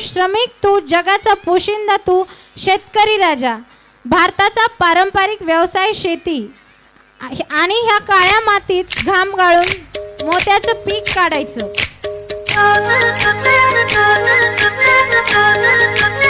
श्रमिक तू जगाचा पोशिंदा तू शेतकरी राजा. भारताचा पारंपरिक व्यवसाय शेती. आणि ह्या काळ्या मातीत घाम गाळून मोत्याचं पीक काढायचं.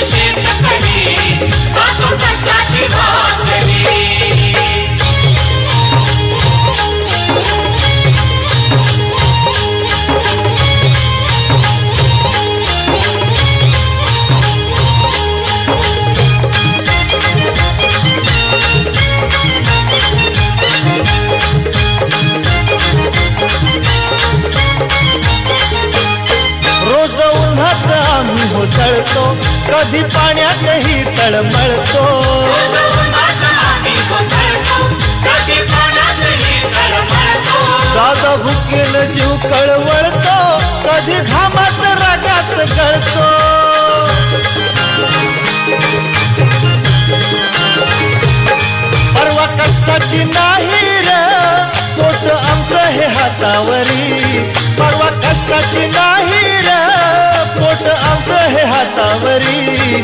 तळमळतो दादा भुकेन जीव कळवळतो कधी घामात रागात कळतो परवा कष्टाची नाही रे तोच आमचं हे हातावरी. परवा कष्टाची नाही रे पोट आमचं हे हातावरी.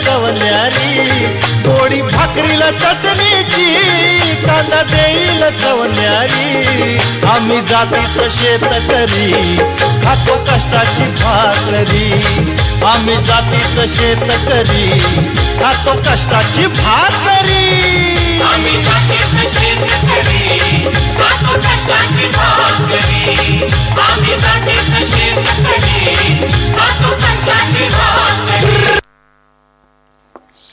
देईल थोडी भाकरीला चटणीची कांदा देईल चवण्यारी आम्ही जातीच शेतकरी खातो कष्टाची भाकरी. आम्ही जातीच शेतकरी खातो कष्टाची भाकरी. आम्ही जातीच शेत करी खातो कष्टाची भाकरी.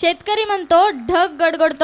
शेतकरी म्हणतो ढग गडगडतो.